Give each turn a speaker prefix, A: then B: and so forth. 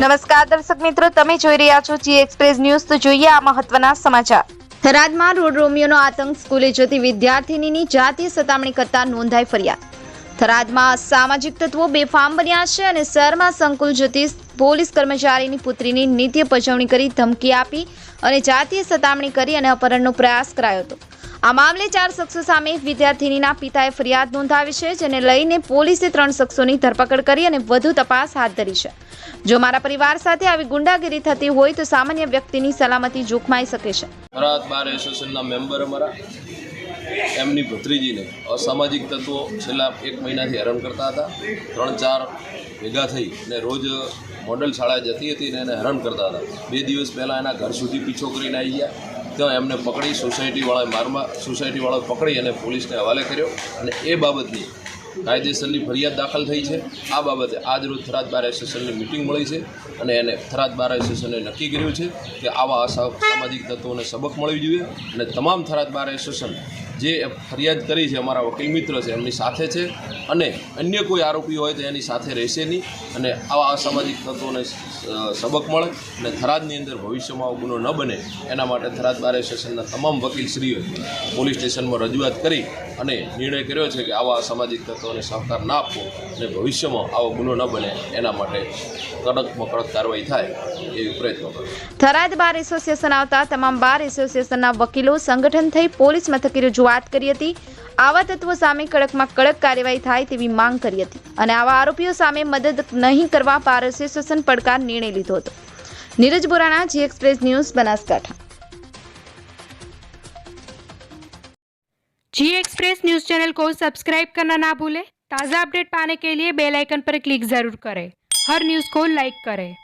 A: નમસ્કાર, દર્શક મિત્રો, તમે જોઈ રહ્યા છો જી એક્સપ્રેસ ન્યૂઝ. તો જોઈએ આ મહત્વના સમાચાર. થરાદમાં રોડ રોમિયોનો આતંક સ્કૂલે જતી વિદ્યાર્થીનીની જાતીય સતામણી કરતા નોંધાઈ ફરિયાદ. થરાદમાં સામાજિક તત્વો બેફામ બન્યા છે અને શહેરમાં સંકુલ જતી પોલીસ કર્મચારીની પુત્રીની નિત્ય પજવણી કરી ધમકી આપી અને જાતીય સતામણી કરી અને અપહરણનો પ્રયાસ કરાયો હતો. આ મામલે ચાર શખ્સો સામે વિદ્યાર્થિનીના પિતાએ ફરિયાદ નોંધાવી છે, જેને લઈને પોલીસે ત્રણ શખ્સોની ધરપકડ કરી અને વધુ તપાસ હાથ ધરી છે. જો મારા પરિવાર સાથે આવી ગુંડાગીરી થતી હોય તો સામાન્ય વ્યક્તિની સલામતી જોખમાઈ શકે છે.
B: એમની ભત્રીજીને અસામાજિક તત્વો છેલ્લા એક મહિનાથી હેરાન કરતા હતા. ત્રણ ચાર ભેગા થઈ ને રોજ મોડલ શાળા જતી હતી ને એને હેરાન કરતા હતા. બે દિવસ પહેલાં એના ઘર સુધી પીછો કરીને આવી ગયા. ત્યાં એમને પકડી સોસાયટીવાળાએ મારમાં સોસાયટીવાળાએ પકડી અને પોલીસને હવાલે કર્યો અને એ બાબતની કાયદેસરની ફરિયાદ દાખલ થઈ છે. આ બાબતે આજ રોજ થરાદ બાર એસોસિએશનની મિટિંગ મળી છે અને એને થરાદ બાર એસોસિએશને નક્કી કર્યું છે કે આવા અસામાજિક સામાજિક તત્વોને સબક મળવી જોઈએ અને તમામ થરાદ બાર એસોસિએશન જે ફરિયાદ કરી છે અમારા વકીલ મિત્ર છે, એમની સાથે છે. અને અન્ય કોઈ આરોપી હોય તો એની સાથે રહેશે નહીં. અને આવા અસામાજિક તત્વોને સબક મળે અને થરાદની અંદર ભવિષ્યમાં આવો ગુનો ન બને, એના માટે થરાદ બાર એસોસિએશનના તમામ વકીલશ્રીઓએ પોલીસ સ્ટેશનમાં રજૂઆત કરી અને નિર્ણય કર્યો છે કે આવા અસામાજિક તત્વોને સહકાર ના આપવો અને ભવિષ્યમાં આવો ગુનો ન બને, એના માટે કડકમાં કડક કાર્યવાહી થાય એવી પ્રયત્નો કરે.
A: થરાદ બાર એસોસિએશન આવતા તમામ બાર એસોસિએશનના વકીલો સંગઠન થઈ પોલીસ મથકે રજૂઆત કરી હતી આવા તત્વો સામે કડકમાં કડક કાર્યવાહી થાય તેવી માંગ કરી હતી અને આવા આરોપીઓ સામે મદદ નહીં કરવા બાર એસોસિએશન પડકાર નિર્ણય લીધો હતો Neeraj Borana G express news Banaskantha
C: G express news channel को सब्सक्राइब करना ना भूलें ताज़ा अपडेट पाने के लिए बेल आइकन पर क्लिक ज़रूर करें हर न्यूज़ को लाइक करें